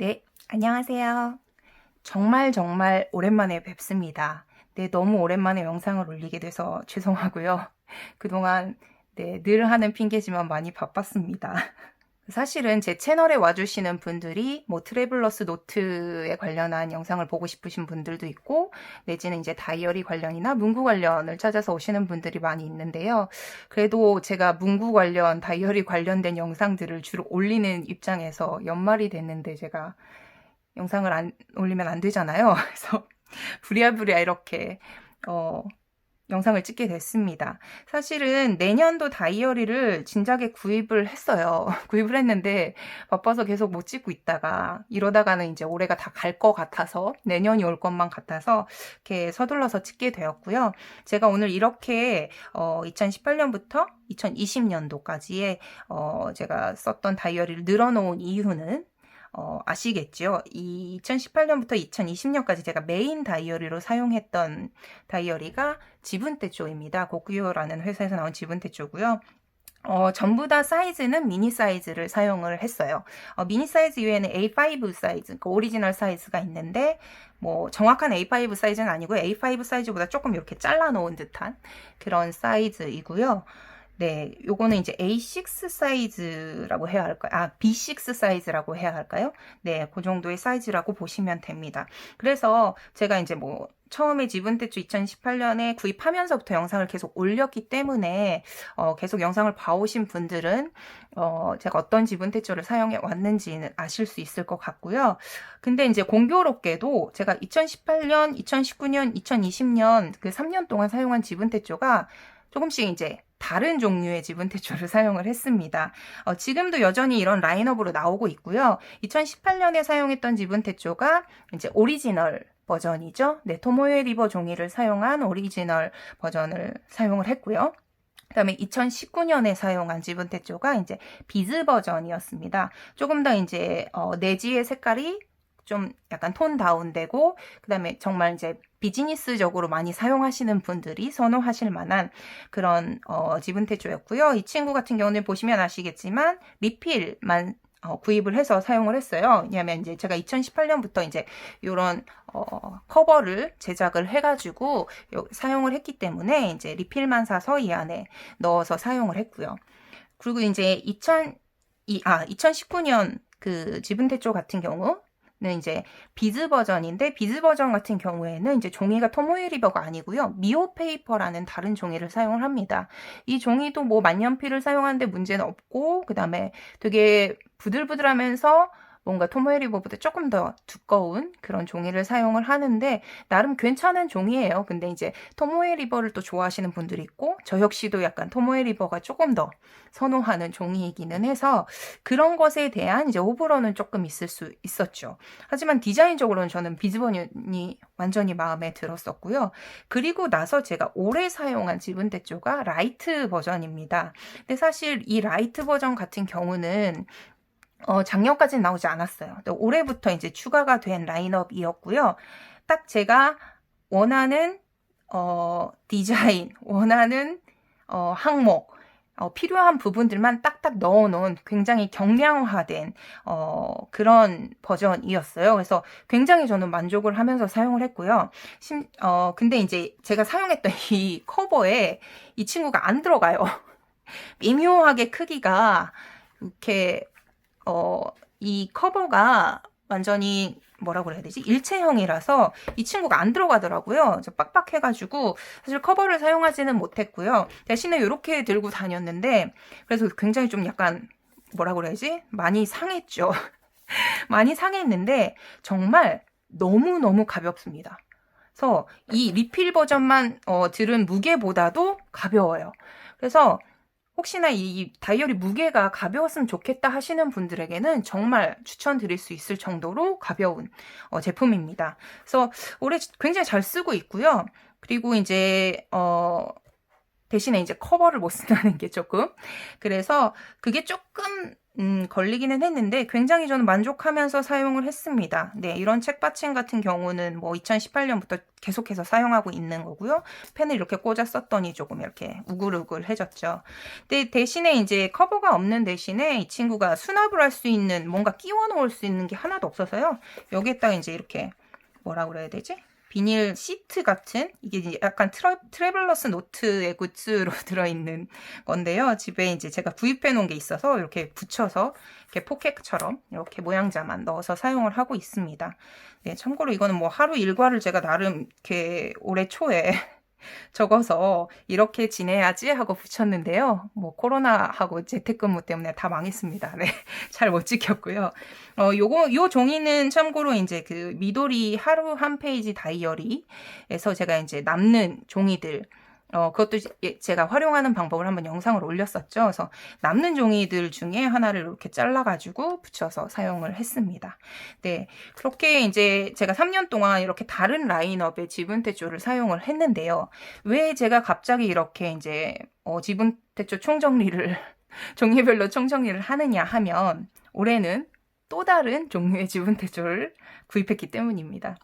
네, 안녕하세요. 정말 정말 오랜만에 뵙습니다. 네, 너무 오랜만에 영상을 올리게 돼서 죄송하고요. 그동안 네, 늘 하는 핑계지만 많이 바빴습니다. 사실은 제 채널에 와주시는 분들이 뭐 트래블러스 노트에 관련한 영상을 보고 싶으신 분들도 있고 내지는 이제 다이어리 관련이나 문구 관련을 찾아서 오시는 분들이 많이 있는데요. 그래도 제가 문구 관련, 다이어리 관련된 영상들을 주로 올리는 입장에서 연말이 됐는데 제가 영상을 안 올리면 안 되잖아요. 그래서 부랴부랴 이렇게 어, 영상을 찍게 됐습니다. 사실은 내년도 다이어리를 진작에 구입을 했어요. 구입을 했는데 바빠서 계속 못 찍고 있다가 이러다가는 이제 올해가 다 갈 것 같아서 내년이 올 것만 같아서 이렇게 서둘러서 찍게 되었고요. 제가 오늘 이렇게 어, 2018년부터 2020년도까지의 어, 제가 썼던 다이어리를 늘어놓은 이유는 어, 아시겠죠? 이 2018년부터 2020년까지 제가 메인 다이어리로 사용했던 다이어리가 지분대조입니다. 고구요라는 회사에서 나온 지분대조고요. 어, 전부 다 사이즈는 미니 사이즈를 사용을 했어요. 어, 미니 사이즈 이외에는 A5 사이즈, 그 오리지널 사이즈가 있는데, 뭐, 정확한 A5 사이즈는 아니고 A5 사이즈보다 조금 이렇게 잘라놓은 듯한 그런 사이즈이고요. 네, 요거는 이제 A6 사이즈라고 해야 할까요? 아, B6 사이즈라고 해야 할까요? 네, 그 정도의 사이즈라고 보시면 됩니다. 그래서 제가 이제 뭐 처음에 지분대주 2018년에 구입하면서부터 영상을 계속 올렸기 때문에 어, 계속 영상을 봐오신 분들은 어, 제가 어떤 지분대조를 사용해 왔는지는 아실 수 있을 것 같고요. 근데 이제 공교롭게도 제가 2018년, 2019년, 2020년 그 3년 동안 사용한 지분대조가 조금씩 이제 다른 종류의 지분대조를 사용을 했습니다. 어, 지금도 여전히 이런 라인업으로 나오고 있고요. 2018년에 사용했던 지분대조가 이제 오리지널 버전이죠. 네, 토모에 리버 종이를 사용한 오리지널 버전을 사용을 했고요. 그 다음에 2019년에 사용한 지분대조가 이제 비즈 버전이었습니다. 조금 더 이제 어, 내지의 색깔이 좀 약간 톤 다운되고 그다음에 정말 이제 비즈니스적으로 많이 사용하시는 분들이 선호하실 만한 그런 어, 지분태조였고요. 이 친구 같은 경우는 보시면 아시겠지만 리필만 어, 구입을 해서 사용을 했어요. 왜냐하면 이제 제가 2018년부터 이제 이런 어, 커버를 제작을 해가지고 사용을 했기 때문에 이제 리필만 사서 이 안에 넣어서 사용을 했고요. 그리고 이제 2000, 이, 아, 2019년 그 지분태조 같은 경우 는 이제 비즈 버전인데 비즈 버전 같은 경우에는 이제 종이가 토모에 리버가 아니고요. 미오 페이퍼라는 다른 종이를 사용을 합니다. 이 종이도 뭐 만년필을 사용하는데 문제는 없고 그다음에 되게 부들부들하면서 뭔가 토모에리버보다 조금 더 두꺼운 그런 종이를 사용을 하는데 나름 괜찮은 종이에요. 근데 이제 토모에리버를 또 좋아하시는 분들이 있고 저 역시도 약간 토모에리버가 조금 더 선호하는 종이이기는 해서 그런 것에 대한 이제 호불호는 조금 있을 수 있었죠. 하지만 디자인적으로는 저는 비즈버전이 완전히 마음에 들었었고요. 그리고 나서 제가 올해 사용한 지분대조가 라이트 버전입니다. 근데 사실 이 라이트 버전 같은 경우는 어, 작년까지는 나오지 않았어요. 올해부터 이제 추가가 된 라인업이었고요. 딱 제가 원하는 어, 디자인, 원하는 어, 항목, 어, 필요한 부분들만 딱딱 넣어놓은 굉장히 경량화된 어, 그런 버전이었어요. 그래서 굉장히 저는 만족을 하면서 사용을 했고요. 심, 어, 근데 이제 제가 사용했던 이 커버에 이 친구가 안 들어가요. 미묘하게 크기가 이렇게 어, 이 커버가 완전히 뭐라고 그래야 되지? 일체형이라서 이 친구가 안 들어가더라고요. 빡빡해가지고 사실 커버를 사용하지는 못했고요. 대신에 이렇게 들고 다녔는데 그래서 굉장히 좀 약간 뭐라고 그래야지? 많이 상했죠. 많이 상했는데 정말 너무너무 가볍습니다. 그래서 이 리필 버전만 어, 들은 무게보다도 가벼워요. 그래서 혹시나 이 다이어리 무게가 가벼웠으면 좋겠다 하시는 분들에게는 정말 추천드릴 수 있을 정도로 가벼운 어, 제품입니다. 그래서 올해 굉장히 잘 쓰고 있고요. 그리고 이제 어, 대신에 이제 커버를 못 쓴다는 게 조금 그래서 그게 조금 음, 걸리기는 했는데 굉장히 저는 만족하면서 사용을 했습니다. 네, 이런 책받침 같은 경우는 뭐 2018년부터 계속해서 사용하고 있는 거고요. 펜을 이렇게 꽂아 썼더니 조금 이렇게 우글우글해졌죠. 근데 대신에 이제 커버가 없는 대신에 이 친구가 수납을 할 수 있는 뭔가 끼워 놓을 수 있는 게 하나도 없어서요. 여기에다가 이제 이렇게 뭐라 그래야 되지? 비닐 시트 같은 이게 약간 트러, 트래블러스 노트의 굿즈로 들어있는 건데요. 집에 이제 제가 구입해 놓은 게 있어서 이렇게 붙여서 이렇게 포켓처럼 이렇게 모양자만 넣어서 사용을 하고 있습니다. 네, 참고로 이거는 뭐 하루 일과를 제가 나름 이렇게 올해 초에 적어서 이렇게 지내야지 하고 붙였는데요. 뭐 코로나하고 재택근무 때문에 다 망했습니다. 네. 잘 못 지켰고요. 어, 요거 요 종이는 참고로 이제 그 미도리 하루 한 페이지 다이어리에서 제가 이제 남는 종이들 어, 그것도 예, 제가 활용하는 방법을 한번 영상을 올렸었죠. 그래서 남는 종이들 중에 하나를 이렇게 잘라가지고 붙여서 사용을 했습니다. 네. 그렇게 이제 제가 3년 동안 이렇게 다른 라인업의 지분태조를 사용을 했는데요. 왜 제가 갑자기 이렇게 이제, 어, 지분태조 총정리를, 종류별로 총정리를 하느냐 하면, 올해는 또 다른 종류의 지분태조를 구입했기 때문입니다.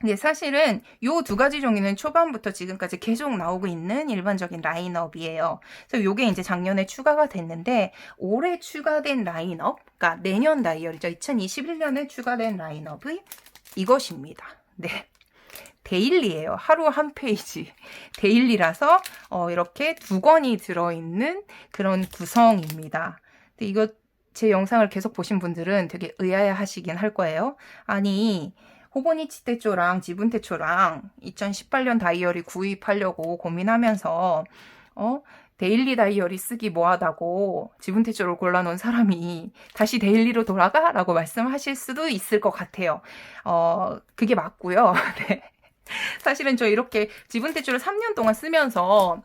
근데 사실은 요 두 가지 종이는 초반부터 지금까지 계속 나오고 있는 일반적인 라인업이에요. 그래서 요게 이제 작년에 추가가 됐는데 올해 추가된 라인업, 그러니까 내년 다이어리죠. 2021년에 추가된 라인업이 이것입니다. 네. 데일리예요. 하루 한 페이지. 데일리라서 어, 이렇게 두 권이 들어있는 그런 구성입니다. 근데 이거 제 영상을 계속 보신 분들은 되게 의아해 하시긴 할 거예요. 아니 호보니치 테초랑 지분 테초랑 2018년 다이어리 구입하려고 고민하면서 어 데일리 다이어리 쓰기 뭐하다고 지분 태조를 골라놓은 사람이 다시 데일리로 돌아가? 라고 말씀하실 수도 있을 것 같아요. 어, 그게 맞고요. 네. 사실은 저 이렇게 지분 태조를 3년 동안 쓰면서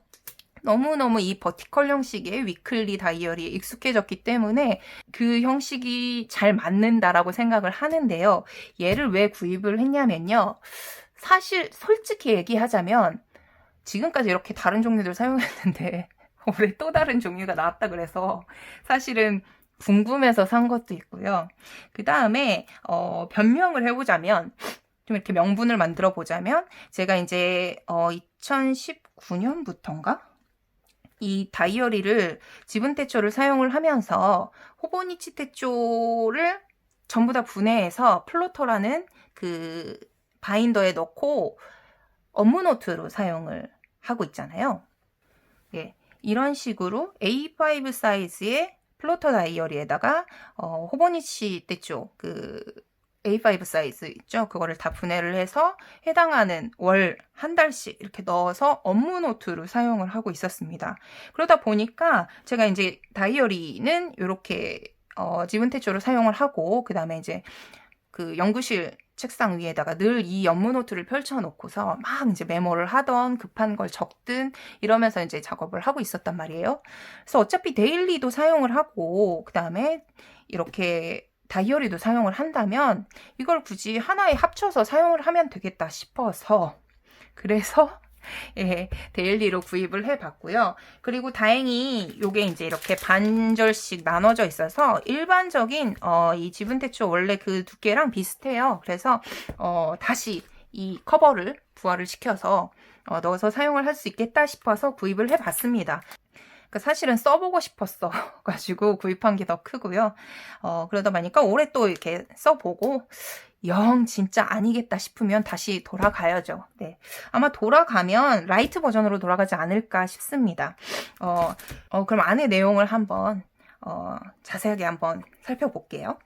너무너무 이 버티컬 형식의 위클리 다이어리에 익숙해졌기 때문에 그 형식이 잘 맞는다라고 생각을 하는데요. 얘를 왜 구입을 했냐면요. 사실 솔직히 얘기하자면 지금까지 이렇게 다른 종류들 사용했는데 올해 또 다른 종류가 나왔다 그래서 사실은 궁금해서 산 것도 있고요. 그 다음에 어, 변명을 해보자면 좀 이렇게 명분을 만들어 보자면 제가 이제 어, 2019년부터인가 이 다이어리를 지분 태초를 사용을 하면서 호보니치 태초를 전부 다 분해해서 플로터라는 그 바인더에 넣고 업무 노트로 사용을 하고 있잖아요. 예, 이런 식으로 A5 사이즈의 플로터 다이어리에다가 어, 호보니치 때쪽 그 A5 사이즈 있죠? 그거를 다 분해를 해서 해당하는 월 한 달씩 이렇게 넣어서 업무 노트로 사용을 하고 있었습니다. 그러다 보니까 제가 이제 다이어리는 이렇게 어, 지분 태초로 사용을 하고 그 다음에 이제 그 연구실 책상 위에다가 늘 이 업무 노트를 펼쳐놓고서 막 이제 메모를 하던 급한 걸 적든 이러면서 이제 작업을 하고 있었단 말이에요. 그래서 어차피 데일리도 사용을 하고 그 다음에 이렇게 다이어리도 사용을 한다면 이걸 굳이 하나에 합쳐서 사용을 하면 되겠다 싶어서 그래서 예, 데일리로 구입을 해봤고요. 그리고 다행히 이게 이제 이렇게 반절씩 나눠져 있어서 일반적인 어, 이 지분태초 원래 그 두께랑 비슷해요. 그래서 어, 다시 이 커버를 부활을 시켜서 어, 넣어서 사용을 할 수 있겠다 싶어서 구입을 해봤습니다. 그 사실은 써보고 싶었어 가지고 구입한 게 더 크고요. 어, 그러다 보니까 올해 또 이렇게 써보고 영 진짜 아니겠다 싶으면 다시 돌아가야죠. 네. 아마 돌아가면 라이트 버전으로 돌아가지 않을까 싶습니다. 어, 어 그럼 안에 내용을 한번 어, 자세하게 한번 살펴볼게요.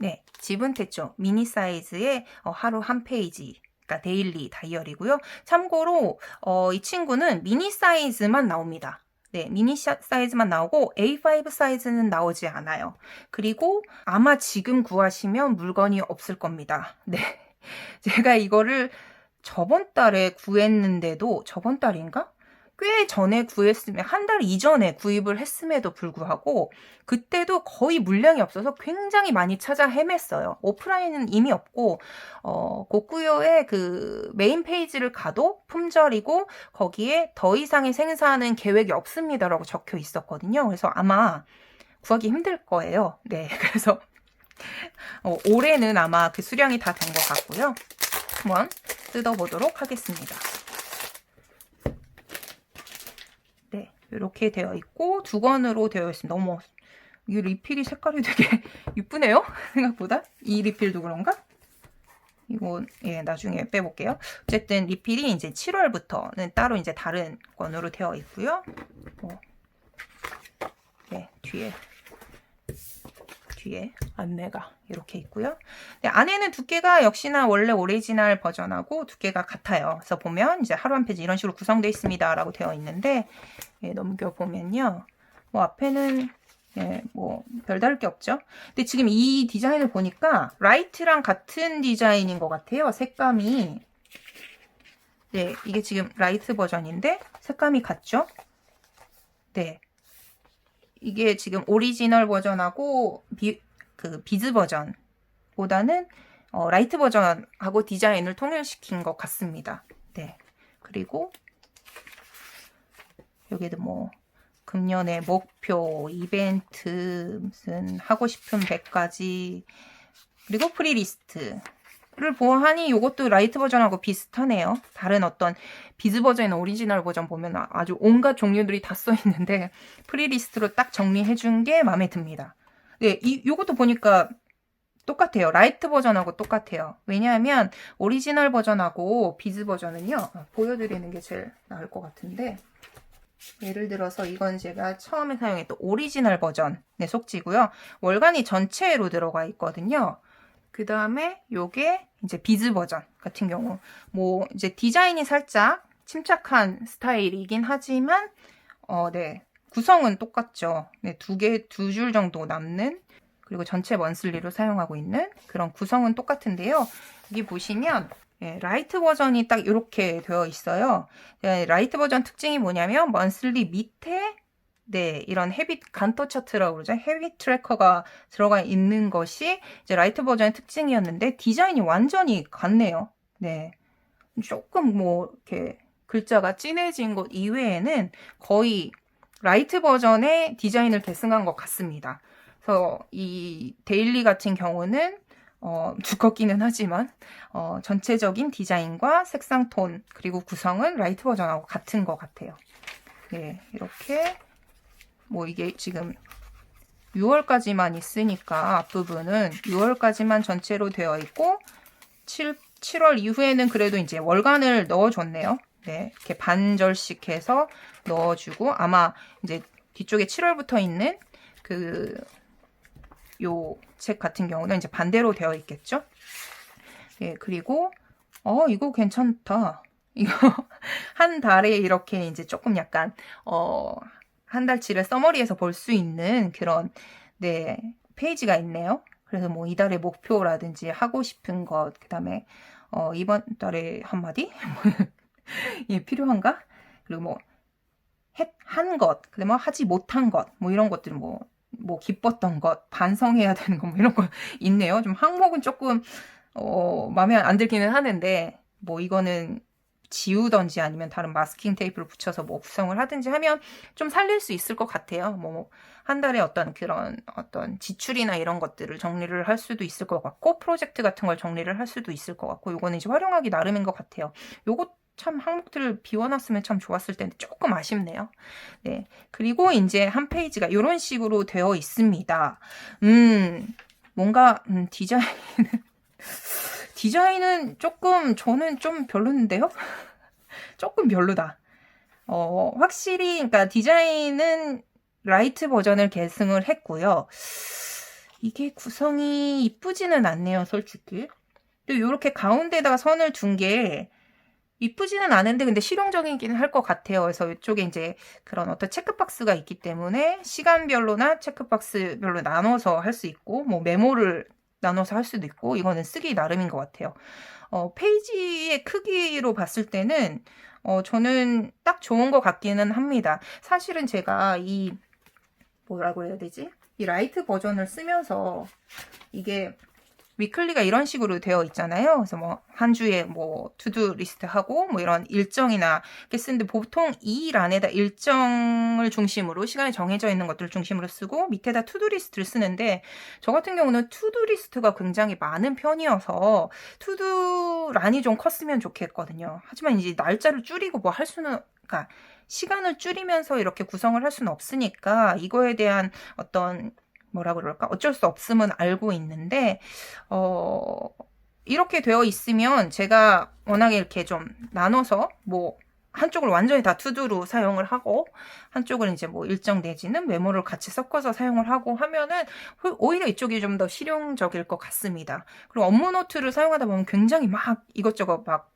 네, 지분 태초 미니 사이즈의 어, 하루 한 페이지 데일리 다이어리고요. 참고로 어, 이 친구는 미니 사이즈만 나옵니다. 네, 미니 사이즈만 나오고 A5 사이즈는 나오지 않아요. 그리고 아마 지금 구하시면 물건이 없을 겁니다. 네. 제가 이거를 저번 달에 구했는데도 저번 달인가? 꽤 전에 구했으면 한 달 이전에 구입을 했음에도 불구하고 그때도 거의 물량이 없어서 굉장히 많이 찾아 헤맸어요. 오프라인은 이미 없고 어, 고구요의 그 메인 페이지를 가도 품절이고 거기에 더 이상의 생산은 계획이 없습니다라고 적혀 있었거든요. 그래서 아마 구하기 힘들 거예요. 네, 그래서 어, 올해는 아마 그 수량이 다 된 것 같고요. 한번 뜯어보도록 하겠습니다. 네, 이렇게 되어 있고 두 권으로 되어 있습니다. 어머, 이 리필이 색깔이 되게 이쁘네요. 생각보다 이 리필도 그런가? 이건 예 나중에 빼볼게요. 어쨌든 리필이 이제 7월부터는 따로 이제 다른 권으로 되어 있고요. 어, 네 뒤에 뒤에 안내가 이렇게 있고요. 네, 안에는 두께가 역시나 원래 오리지널 버전하고 두께가 같아요. 그래서 보면 이제 하루 한 페이지 이런 식으로 구성되어 있습니다 라고 되어 있는데 예, 넘겨 보면요. 뭐 앞에는 예, 뭐 별다를 게 없죠. 근데 지금 이 디자인을 보니까 라이트랑 같은 디자인인 것 같아요. 색감이 네, 이게 지금 라이트 버전인데 색감이 같죠? 네. 이게 지금 오리지널 버전하고 비, 그 비즈 버전보다는 어, 라이트 버전하고 디자인을 통일시킨 것 같습니다. 네. 그리고 여기도 뭐 금년의 목표, 이벤트, 무슨 하고 싶은 100가지, 그리고 프리리스트 를 보아하니 이것도 라이트 버전하고 비슷하네요. 다른 어떤 비즈 버전이나 오리지널 버전 보면 아주 온갖 종류들이 다 써 있는데 프리리스트로 딱 정리해 준 게 마음에 듭니다. 네, 이 요것도 보니까 똑같아요. 라이트 버전하고 똑같아요. 왜냐하면 오리지널 버전하고 비즈 버전은요. 보여드리는 게 제일 나을 것 같은데 예를 들어서 이건 제가 처음에 사용했던 오리지널 버전에 속지고요. 월간이 전체로 들어가 있거든요. 그 다음에 요게 이제 비즈 버전 같은 경우 뭐 이제 디자인이 살짝 침착한 스타일이긴 하지만 어, 네. 구성은 똑같죠. 네, 두 개, 두 줄 정도 남는 그리고 전체 먼슬리로 사용하고 있는 그런 구성은 똑같은데요. 여기 보시면 예, 라이트 버전이 딱 이렇게 되어 있어요. 예, 라이트 버전 특징이 뭐냐면 먼슬리 밑에 네, 이런 헤비 간터 차트라고 그러죠. 헤비 트래커가 들어가 있는 것이 이제 라이트 버전의 특징이었는데 디자인이 완전히 같네요. 네. 조금 뭐 이렇게 글자가 진해진 것 이외에는 거의 라이트 버전의 디자인을 계승한 것 같습니다. 그래서 이 데일리 같은 경우는 어, 두껍기는 하지만 어, 전체적인 디자인과 색상 톤 그리고 구성은 라이트 버전하고 같은 것 같아요. 네, 이렇게 뭐 이게 지금 6월까지만 있으니까 앞부분은 6월까지만 전체로 되어 있고 7, 7월 이후에는 그래도 이제 월간을 넣어줬네요. 네, 이렇게 반절씩 해서 넣어주고 아마 이제 뒤쪽에 7월부터 있는 그 요 책 같은 경우는 이제 반대로 되어 있겠죠. 예, 그리고 어 이거 괜찮다. 이거 한 달에 이렇게 이제 조금 약간 어 한 달치를 써머리에서 볼 수 있는 그런 네 페이지가 있네요. 그래서 뭐 이달의 목표라든지 하고 싶은 것, 그 다음에 어 이번 달에 한마디 예 필요한가? 그리고 뭐한 것, 그다음에 하지 못한 것, 뭐 이런 것들 뭐, 뭐 기뻤던 것, 반성해야 되는 것, 뭐 이런 거 있네요. 좀 항목은 조금 어, 마음에 안 들기는 하는데 뭐 이거는 지우던지 아니면 다른 마스킹 테이프를 붙여서 뭐 구성을 하든지 하면 좀 살릴 수 있을 것 같아요. 뭐 한 달에 어떤 그런 어떤 지출이나 이런 것들을 정리를 할 수도 있을 것 같고 프로젝트 같은 걸 정리를 할 수도 있을 것 같고 요거는 이제 활용하기 나름인 것 같아요. 요것 참 항목들을 비워놨으면 참 좋았을 텐데 조금 아쉽네요. 네. 그리고 이제 한 페이지가 이런 식으로 되어 있습니다. 음, 뭔가, 음, 디자인은, 디자인은 조금, 저는 좀 별로인데요? 조금 별로다. 어, 확실히, 그러니까 디자인은 라이트 버전을 계승을 했고요. 이게 구성이 이쁘지는 않네요, 솔직히. 또 이렇게 가운데다가 선을 둔 게 이쁘지는 않은데 근데 실용적이긴 할것 같아요. 그래서 이쪽에 이제 그런 어떤 체크박스가 있기 때문에 시간별로나 체크박스별로 나눠서 할 수 있고 뭐 메모를 나눠서 할 수도 있고 이거는 쓰기 나름인 것 같아요. 어, 페이지의 크기로 봤을 때는 어, 저는 딱 좋은 것 같기는 합니다. 사실은 제가 이 뭐라고 해야 되지? 이 라이트 버전을 쓰면서 이게 위클리가 이런 식으로 되어 있잖아요. 그래서 뭐 한 주에 뭐 투두 리스트 하고 뭐 이런 일정이나 이렇게 쓰는데 보통 이일 안에다 일정을 중심으로 시간이 정해져 있는 것들을 중심으로 쓰고 밑에다 투두 리스트를 쓰는데 저 같은 경우는 투두 리스트가 굉장히 많은 편이어서 투두 란이 좀 컸으면 좋겠거든요. 하지만 이제 날짜를 줄이고 뭐 할 수는 그러니까 시간을 줄이면서 이렇게 구성을 할 수는 없으니까 이거에 대한 어떤 뭐라 그럴까 어쩔 수 없음은 알고 있는데 어 이렇게 되어 있으면 제가 워낙에 이렇게 좀 나눠서 뭐 한쪽을 완전히 다 투두로 사용을 하고 한쪽을 이제 뭐 일정 내지는 메모를 같이 섞어서 사용을 하고 하면은 오히려 이쪽이 좀 더 실용적일 것 같습니다. 그리고 업무 노트를 사용하다 보면 굉장히 막 이것저것 막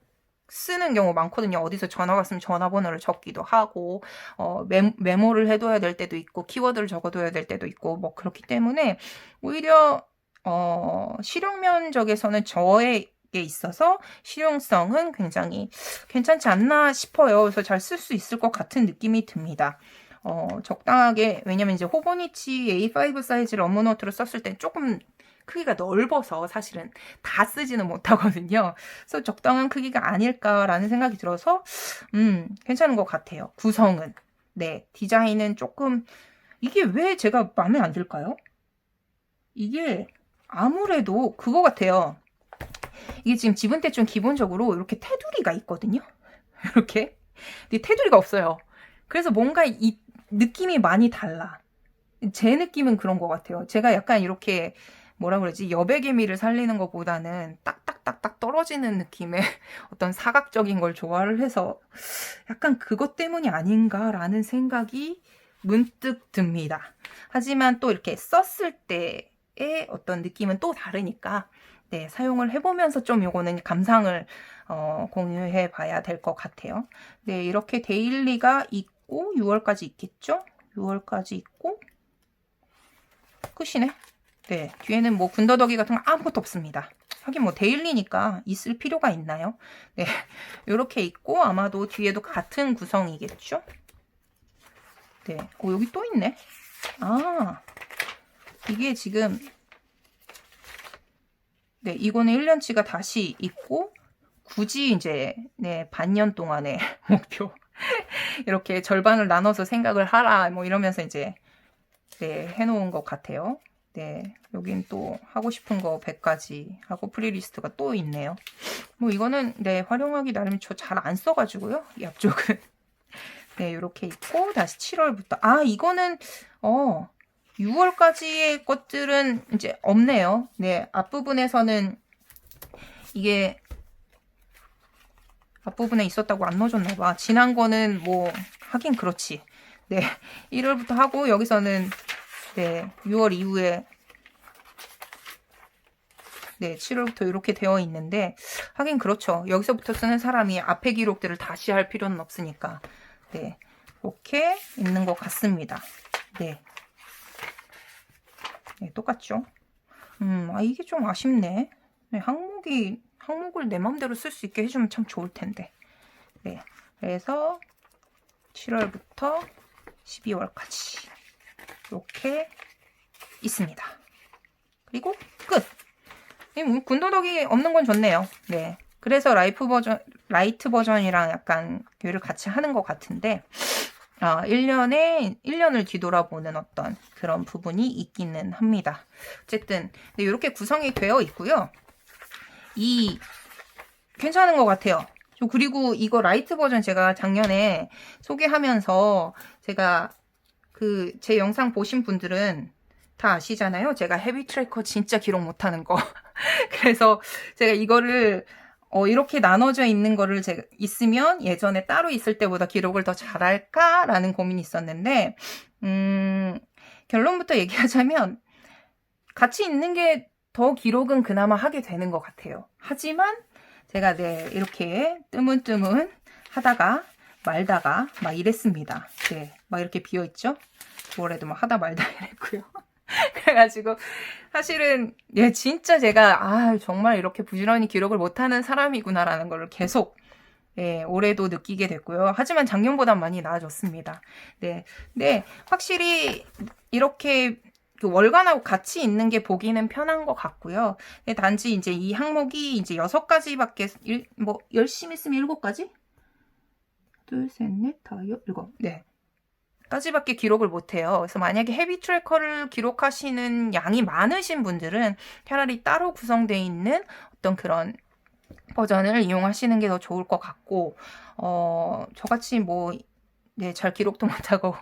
쓰는 경우 많거든요. 어디서 전화가 왔으면 전화번호를 적기도 하고, 어, 메, 메모 를 해둬야 될 때도 있고, 키워드를 적어둬야 될 때도 있고, 뭐 그렇기 때문에 오히려, 어, 실용 면적에서는 저에게 있어서 실용성은 굉장히 괜찮지 않나 싶어요. 그래서 잘 쓸 수 있을 것 같은 느낌이 듭니다. 어, 적당하게, 왜냐면 이제 호보니치 A5 사이즈를 업무 노트로 썼을 땐 조금 크기가 넓어서 사실은 다 쓰지는 못하거든요. 그래서 적당한 크기가 아닐까라는 생각이 들어서 음, 괜찮은 것 같아요. 구성은. 네, 디자인은 조금 이게 왜 제가 마음에 안 들까요? 이게 아무래도 그거 같아요. 이게 지금 지분대 좀 기본적으로 이렇게 테두리가 있거든요. 이렇게. 근데 테두리가 없어요. 그래서 뭔가 이 느낌이 많이 달라. 제 느낌은 그런 것 같아요. 제가 약간 이렇게 뭐라 그러지 여백의미를 살리는 것보다는 딱딱딱딱 떨어지는 느낌의 어떤 사각적인 걸 좋아를 해서 약간 그것 때문이 아닌가라는 생각이 문득 듭니다. 하지만 또 이렇게 썼을 때의 어떤 느낌은 또 다르니까 네, 사용을 해보면서 좀 요거는 감상을 어, 공유해 봐야 될 것 같아요. 네, 이렇게 데일리가 있고 6월까지 있겠죠? 6월까지 있고 끝이네. 네, 뒤에는 뭐 군더더기 같은 거 아무것도 없습니다. 하긴 뭐 데일리니까 있을 필요가 있나요? 네, 이렇게 있고 아마도 뒤에도 같은 구성이겠죠? 네, 오 여기 또 있네. 아, 이게 지금 네, 이거는 1년치가 다시 있고 굳이 이제 네, 반년 동안의 목표 이렇게 절반을 나눠서 생각을 하라 뭐 이러면서 이제 네, 해놓은 것 같아요. 네, 여긴 또 하고 싶은 거 100가지 하고 프리리스트가 또 있네요. 뭐 이거는 네, 활용하기 나름 저 잘 안 써가지고요. 이 앞쪽은. 네, 이렇게 있고 다시 7월부터 아 이거는 어 6월까지의 것들은 이제 없네요. 네, 앞부분에서는 이게 앞부분에 있었다고 안 넣어줬나 봐. 지난 거는 뭐 하긴 그렇지. 네, 1월부터 하고 여기서는 네, 6월 이후에 네, 7월부터 이렇게 되어 있는데 하긴 그렇죠. 여기서부터 쓰는 사람이 앞에 기록들을 다시 할 필요는 없으니까 네, 이렇게 있는 것 같습니다. 네, 네 똑같죠. 음, 아 이게 좀 아쉽네. 네, 항목이 항목을 내 마음대로 쓸 수 있게 해주면 참 좋을 텐데. 네, 그래서 7월부터 12월까지 이렇게 있습니다. 그리고 끝. 뭐 군더더기 없는 건 좋네요. 네. 그래서 라이프 버전, 라이트 버전이랑 약간 교를 같이 하는 것 같은데, 아, 1년에, 1년을 뒤돌아보는 어떤 그런 부분이 있기는 합니다. 어쨌든, 네, 이렇게 구성이 되어 있고요. 이, 괜찮은 것 같아요. 그리고 이거 라이트 버전 제가 작년에 소개하면서 제가 그 제 영상 보신 분들은 다 아시잖아요. 제가 헤비 트래커 진짜 기록 못하는 거. 그래서 제가 이거를 어, 이렇게 나눠져 있는 거를 제가 있으면 예전에 따로 있을 때보다 기록을 더 잘할까라는 고민이 있었는데, 음, 결론부터 얘기하자면, 같이 있는 게 더 기록은 그나마 하게 되는 것 같아요. 하지만, 제가 네, 이렇게 뜨문뜨문 하다가 말다가 막 이랬습니다. 네, 막 이렇게 비어있죠? 9월에도 막 하다 말다 이랬고요. 그래가지고 사실은 예 진짜 제가 아 정말 이렇게 부지런히 기록을 못하는 사람이구나라는 걸 계속 예, 올해도 느끼게 됐고요. 하지만 작년보다 많이 나아졌습니다. 네, 네, 확실히 이렇게 그 월간하고 같이 있는 게 보기는 편한 것 같고요. 근데 단지 이제 이 항목이 이제 여섯 가지밖에 일- 뭐 열심히 쓰면 일곱 가지? 둘, 셋, 넷, 다, 여, 일곱. 네. 까지밖에 기록을 못해요. 그래서 만약에 헤비 트래커를 기록하시는 양이 많으신 분들은 차라리 따로 구성되어 있는 어떤 그런 버전을 이용하시는 게 더 좋을 것 같고, 어, 저같이 뭐, 네, 잘 기록도 못하고,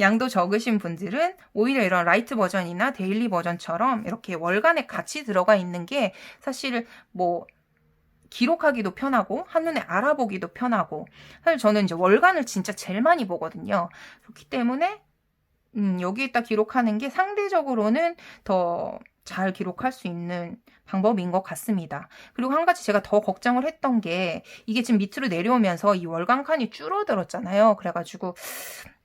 양도 적으신 분들은 오히려 이런 라이트 버전이나 데일리 버전처럼 이렇게 월간에 같이 들어가 있는 게 사실 뭐, 기록하기도 편하고 한눈에 알아보기도 편하고 사실 저는 이제 월간을 진짜 제일 많이 보거든요. 그렇기 때문에 음, 여기에다 기록하는 게 상대적으로는 더 잘 기록할 수 있는 방법인 것 같습니다. 그리고 한 가지 제가 더 걱정을 했던 게 이게 지금 밑으로 내려오면서 이 월간 칸이 줄어들었잖아요. 그래가지고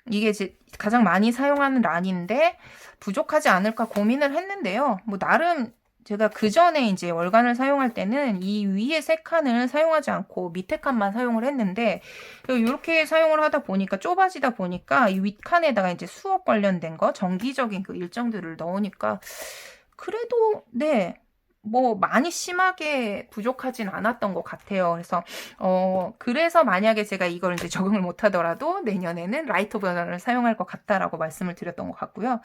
이게 이제 가장 많이 사용하는 란인데 부족하지 않을까 고민을 했는데요. 뭐 나름 제가 그 전에 이제 월간을 사용할 때는 이 위에 세 칸을 사용하지 않고 밑에 칸만 사용을 했는데 이렇게 사용을 하다 보니까 좁아지다 보니까 이 윗칸에다가 이제 수업 관련된 거 정기적인 그 일정들을 넣으니까 그래도 네. 뭐 많이 심하게 부족하진 않았던 것 같아요. 그래서 어 그래서 만약에 제가 이걸 이제 적응을 못하더라도 내년에는 라이트 버전을 사용할 것 같다라고 말씀을 드렸던 것 같고요.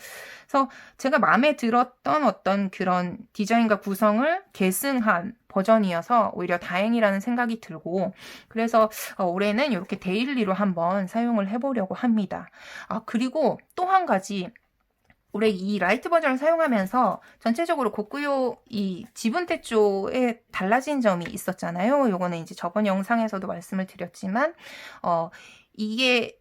그래서 제가 마음에 들었던 어떤 그런 디자인과 구성을 계승한 버전이어서 오히려 다행이라는 생각이 들고 그래서 어, 올해는 이렇게 데일리로 한번 사용을 해보려고 합니다. 아 그리고 또 한 가지 올해 이 라이트 버전을 사용하면서 전체적으로 고구요 이 지분대 쪽에 달라진 점이 있었잖아요. 요거는 이제 저번 영상에서도 말씀을 드렸지만 어 이게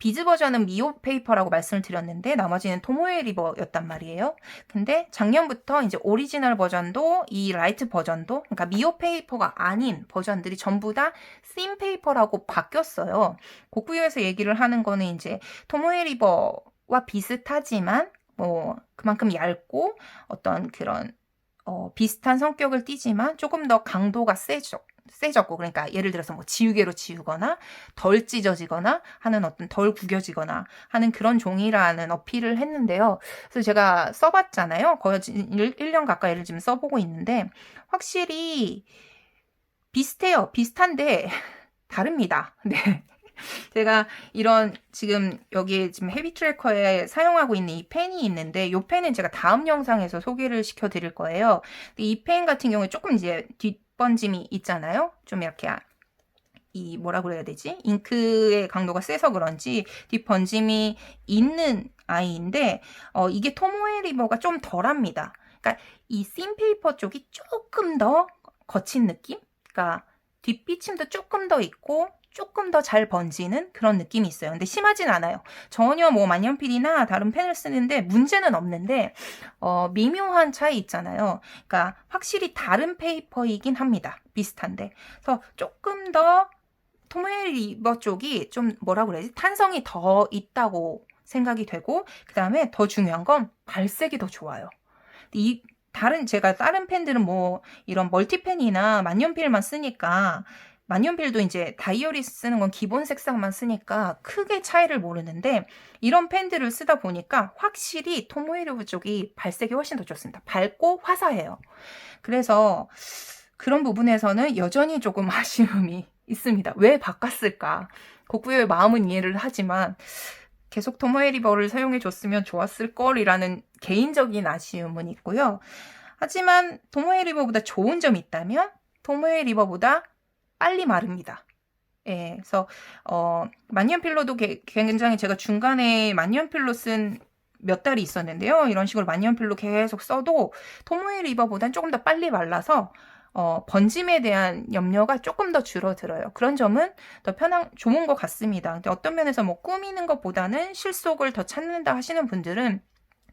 비즈 버전은 미오 페이퍼라고 말씀을 드렸는데 나머지는 토모에 리버였단 말이에요. 근데 작년부터 이제 오리지널 버전도 이 라이트 버전도 그러니까 미오 페이퍼가 아닌 버전들이 전부 다씬 페이퍼라고 바뀌었어요. 고구요에서 얘기를 하는 거는 이제 토모에 리버 와 비슷하지만 뭐 그만큼 얇고 어떤 그런 어, 비슷한 성격을 띠지만 조금 더 강도가 세죠. 세졌고 그러니까 예를 들어서 뭐 지우개로 지우거나 덜 찢어지거나 하는 어떤 덜 구겨지거나 하는 그런 종이라는 어필을 했는데요. 그래서 제가 써봤잖아요. 거의 1, 년 가까이를 지금 써보고 있는데 확실히 비슷해요. 비슷한데 다릅니다. 네. 제가 이런 지금 여기 지금 헤비 트래커에 사용하고 있는 이 펜이 있는데 이 펜은 제가 다음 영상에서 소개를 시켜 드릴 거예요. 이 펜 같은 경우에 조금 이제 뒷번짐이 있잖아요. 좀 이렇게 이 뭐라 그래야 되지? 잉크의 강도가 세서 그런지 뒷번짐이 있는 아이인데 어, 이게 토모에 리버가 좀 덜합니다. 그러니까 이 씬페이퍼 쪽이 조금 더 거친 느낌? 그러니까 뒷비침도 조금 더 있고 조금 더 잘 번지는 그런 느낌이 있어요. 근데 심하진 않아요. 전혀 뭐 만년필이나 다른 펜을 쓰는데 문제는 없는데 어, 미묘한 차이 있잖아요. 그러니까 확실히 다른 페이퍼이긴 합니다. 비슷한데. 그래서 조금 더 토메 리버 쪽이 좀 뭐라 그래야지 탄성이 더 있다고 생각이 되고 그 다음에 더 중요한 건 발색이 더 좋아요. 이 다른 제가 다른 펜들은 뭐 이런 멀티펜이나 만년필만 쓰니까 만년필도 이제 다이어리 쓰는 건 기본 색상만 쓰니까 크게 차이를 모르는데 이런 펜들을 쓰다 보니까 확실히 토모에르브 쪽이 발색이 훨씬 더 좋습니다. 밝고 화사해요. 그래서 그런 부분에서는 여전히 조금 아쉬움이 있습니다. 왜 바꿨을까? 고구요의 마음은 이해를 하지만 계속 토모에 리버를 사용해 줬으면 좋았을 걸이라는 개인적인 아쉬움은 있고요. 하지만 토모에 리버보다 좋은 점이 있다면 토모에 리버보다 빨리 마릅니다. 예, 그래서 어, 만년필로도 게, 굉장히 제가 중간에 만년필로 쓴 몇 달이 있었는데요. 이런 식으로 만년필로 계속 써도 토모에 리버보단 조금 더 빨리 말라서 어, 번짐에 대한 염려가 조금 더 줄어들어요. 그런 점은 더 편한, 좋은 것 같습니다. 근데 어떤 면에서 뭐 꾸미는 것보다는 실속을 더 찾는다 하시는 분들은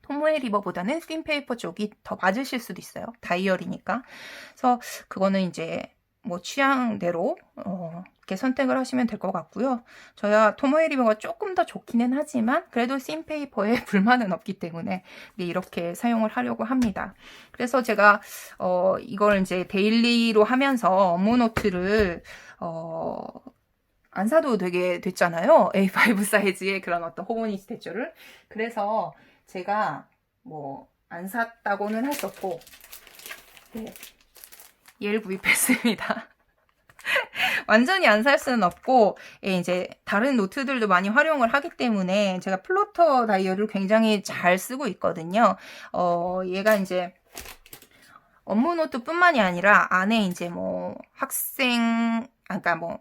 톰웨이 리버보다는 씬페이퍼 쪽이 더 맞으실 수도 있어요. 다이어리니까. 그래서 그거는 이제 뭐 취향대로 어, 이렇게 선택을 하시면 될 것 같고요. 저야 토모에 리버가 조금 더 좋기는 하지만 그래도 씬페이퍼에 불만은 없기 때문에 이렇게 사용을 하려고 합니다. 그래서 제가 어, 이걸 이제 데일리로 하면서 업무 노트를 어, 안 사도 되게 됐잖아요. A5 사이즈의 그런 어떤 호모니 스태츄를. 그래서 제가 뭐 안 샀다고는 없고 네. 얘를 구입했습니다. 완전히 안 살 수는 없고 예, 이제 다른 노트들도 많이 활용을 하기 때문에 제가 플로터 다이어를 굉장히 잘 쓰고 있거든요. 어, 얘가 이제 업무 노트뿐만이 아니라 안에 이제 뭐 학생 아까 그러니까 뭐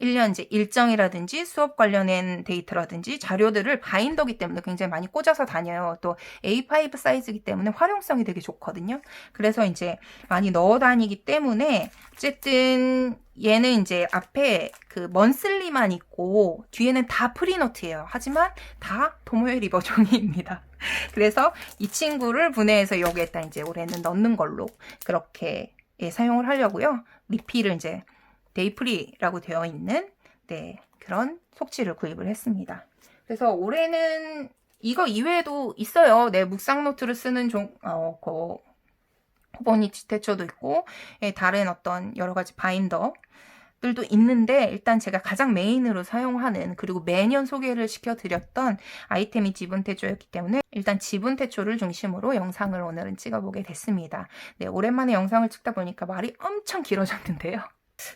1년 이제 일정이라든지 수업 관련된 데이터라든지 자료들을 바인더기 때문에 굉장히 많이 꽂아서 다녀요. 또 A5 사이즈이기 때문에 활용성이 되게 좋거든요. 그래서 이제 많이 넣어 다니기 때문에 어쨌든 얘는 이제 앞에 그 먼슬리만 있고 뒤에는 다 프리노트예요. 하지만 다 도모에 리버 종이입니다. 그래서 이 친구를 분해해서 여기에다 이제 올해는 넣는 걸로 그렇게 예, 사용을 하려고요. 리필을 이제 데이프리라고 되어 있는 네, 그런 속지를 구입을 했습니다. 그래서 올해는 이거 이외에도 있어요. 네, 묵상 노트를 쓰는 종, 어, 그, 호버니 지테초도 있고, 예, 다른 어떤 여러 가지 바인더, 들도 있는데 일단 제가 가장 메인으로 사용하는 그리고 매년 소개를 시켜드렸던 아이템이 지분태초였기 때문에 일단 지분태초를 중심으로 영상을 오늘은 찍어보게 됐습니다. 네, 오랜만에 영상을 찍다 보니까 말이 엄청 길어졌는데요.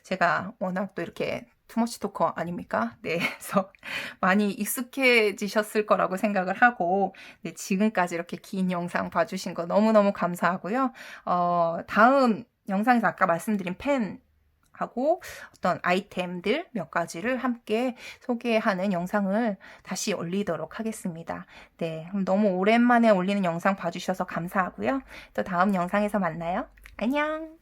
제가 워낙 또 이렇게 투머치 토커 아닙니까? 네, 그래서 많이 익숙해지셨을 거라고 생각을 하고 네, 지금까지 이렇게 긴 영상 봐주신 거 너무너무 감사하고요. 어, 다음 영상에서 아까 말씀드린 펜 하고 어떤 아이템들 몇 가지를 함께 소개하는 영상을 다시 올리도록 하겠습니다. 네, 그럼 너무 오랜만에 올리는 영상 봐주셔서 감사하고요. 또 다음 영상에서 만나요. 안녕!